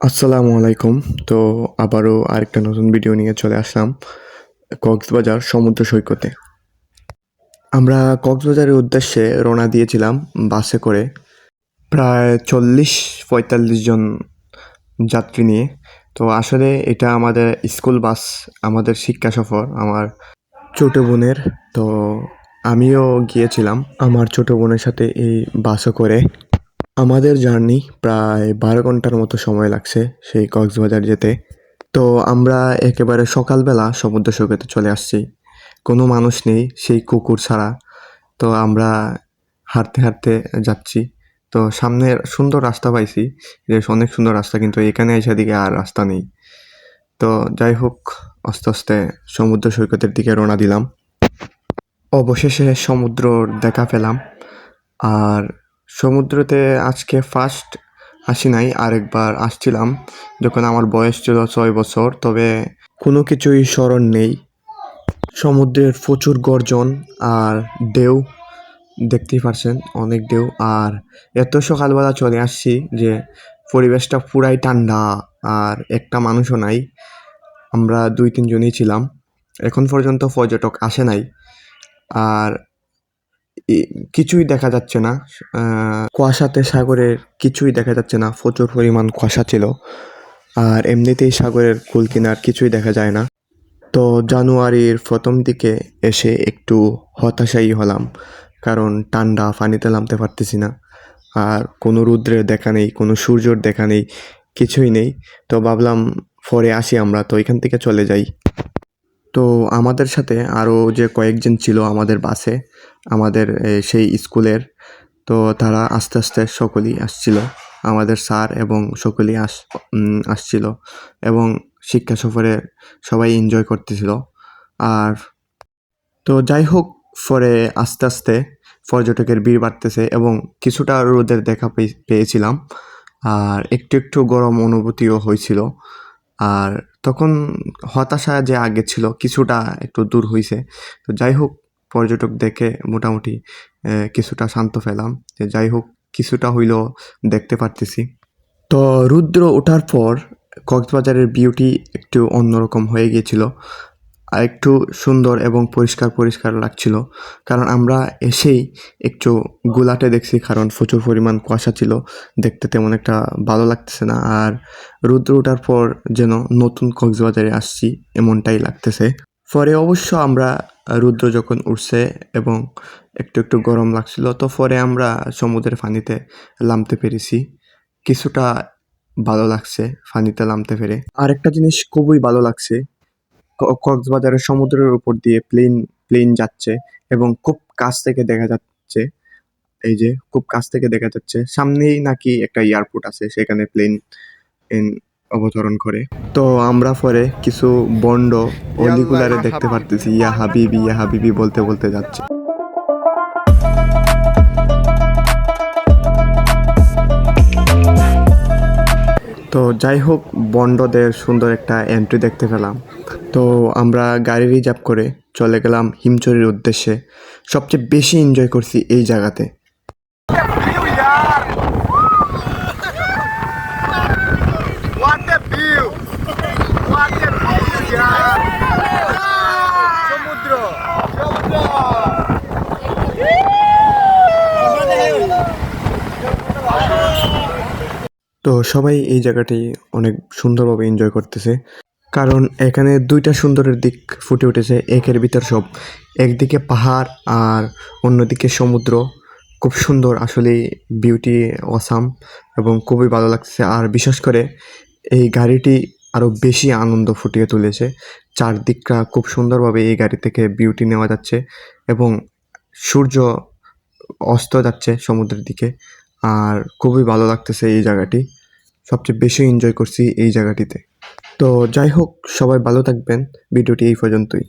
আসসালামু আলাইকুম। তো আবারও আরেকটা নতুন ভিডিও নিয়ে চলে আসলাম কক্সবাজার সমুদ্র সৈকতে। আমরা কক্সবাজারের উদ্দেশ্যে রওনা দিয়েছিলাম বাসে করে প্রায় চল্লিশ পঁয়তাল্লিশ জন যাত্রী নিয়ে। তো আসলে এটা আমাদের স্কুল বাস, আমাদের শিক্ষা সফর, আমার ছোটো বোনের। তো আমিও গিয়েছিলাম আমার ছোটো বোনের সাথে এই বাসে করে। আমাদের জার্নি প্রায় বারো ঘণ্টার মতো সময় লাগছে সেই কক্সবাজার যেতে। তো আমরা একেবারে সকালবেলা সমুদ্র সৈকতে চলে আসছি। কোনো মানুষ নেই সেই কুকুর ছাড়া। তো আমরা হাঁটতে হাঁটতে যাচ্ছি। তো সামনে সুন্দর রাস্তা পাইছি। যে অনেক সুন্দর রাস্তা, কিন্তু এখানে এসে দিকে আর রাস্তা নেই। তো যাই হোক, আস্তে আস্তে সমুদ্র সৈকতের দিকে রওনা দিলাম। অবশেষে সমুদ্র দেখা পেলাম। আর সমুদ্রতে আজকে ফার্স্ট আসি নাই, আরেকবার আসছিলাম। যখন আমার বয়স ছিল ছয় বছর, তবে কোনো কিছুই স্মরণ নেই। সমুদ্রের প্রচুর গর্জন আর ঢেউ, দেখতেই পারছেন, অনেক ঢেউ। আর এত সকালবেলা চলে আসছি যে পরিবেশটা পুরাই ঠান্ডা আর একটা মানুষও নাই। আমরা দুই তিনজনই ছিলাম। এখন পর্যন্ত পর্যটক আসে নাই। আর কিছুই দেখা যাচ্ছে না। কুয়াশাতে সাগরের কিছুই দেখা যাচ্ছে না। প্রচুর পরিমাণ কুয়াশা ছিল। আর এমনিতেই সাগরের কুল কিনার কিছুই দেখা যায় না। তো জানুয়ারির প্রথম দিকে এসে একটু হতাশাই হলাম। কারণ ঠান্ডা, পানিতে নামতে পারতেছি না। আর কোনো রুদ্রের দেখা নেই, কোনো সূর্যর দেখা নেই, কিছুই নেই। তো ভাবলাম পরে আসি আমরা। তো এখান থেকে চলে যাই। তো আমাদের সাথে আরও যে কয়েকজন ছিল আমাদের বাসে, আমাদের সেই স্কুলের, তো তারা আস্তে আস্তে সকলেই আসছিল। আমাদের স্যার এবং সকলেই আস আসছিল এবং শিক্ষা সফরে সবাই এনজয় করতেছিল। আর তো যাই হোক, পরে আস্তে আস্তে পর্যটকের ভিড় বাড়তেছে এবং কিছুটা রোদের দেখা পেয়ে- পেয়েছিলাম। আর একটু একটু গরম অনুভূতিও হয়েছিল। আর তখন হতাশা যে আগে ছিল কিছুটা একটু দূর হয়েছে তো যাই হোক, পর্যটক দেখে মোটামুটি কিছুটা শান্ত পেলাম যে যাই হোক, কিছুটা হইলেও দেখতে পারতেছি। তো রুদ্র ওঠার পর কক্সবাজারের বিউটি একটু অন্যরকম হয়ে গিয়েছিল। আর একটু সুন্দর এবং পরিষ্কার পরিষ্কার লাগছিল। কারণ আমরা এসেই একটু গুলাটে দেখছি, কারণ প্রচুর পরিমাণ কুয়াশা ছিল। দেখতে তেমন একটা ভালো লাগতেছে না। আর রুদ্র ওঠার পর যেন নতুন কক্সবাজারে আসছি, এমনটাই লাগতেছে। পরে অবশ্য আমরা রুদ্র যখন উঠছে এবং একটু একটু গরম লাগছিল, তো পরে আমরা সমুদ্রের পানিতে নামতে পেরেছি। কিছুটা ভালো লাগছে পানিতে নামতে পেরে। আরেকটা জিনিস খুবই ভালো লাগছে কক্সবাজারের সমুদ্রের উপর দিয়ে প্লেন প্লেন যাচ্ছে এবং খুব কাছ থেকে দেখা যাচ্ছে এই যে খুব কাছ থেকে দেখা যাচ্ছে সামনেই নাকি একটা এয়ারপোর্ট আছে সেখানে প্লেন অবতরণ করে। তো আমরা পরে কিছু বন্ড অলিগুলারে দেখতে পারতেছি ইয়া হাবিবি ইয়া হাবিবি বলতে বলতে যাচ্ছে। তো যাই হোক, বন্ডদের সুন্দর একটা এন্ট্রি দেখতে পেলাম। তো আমরা গাড়ি রিজার্ভ করে চলে গেলাম হিমচরির উদ্দেশ্যে। সবচেয়ে বেশি এনজয় করছি এই জায়গাতে। তো সবাই এই জায়গাটি অনেক সুন্দরভাবে এনজয় করতেছে। কারণ এখানে দুইটা সুন্দরের দিক ফুটে উঠেছে, একের ভিতর সব। একদিকে পাহাড় আর অন্যদিকে সমুদ্র। খুব সুন্দর আসলে বিউটি অসাম এবং খুবই ভালো লাগছে আর বিশেষ করে এই গাড়িটি আরও বেশি আনন্দ ফুটিয়ে তুলেছে। চারদিকটা খুব সুন্দরভাবে এই গাড়ি থেকে বিউটি নেওয়া যাচ্ছে এবং সূর্য অস্ত যাচ্ছে সমুদ্রের দিকে। আর খুবই ভালো লাগতেছে এই জায়গাটি। সবচেয়ে বেশি এনজয় করছি এই জায়গাটিতে। তো যাই হোক, সবাই ভালো থাকবেন। ভিডিওটি এই পর্যন্তই।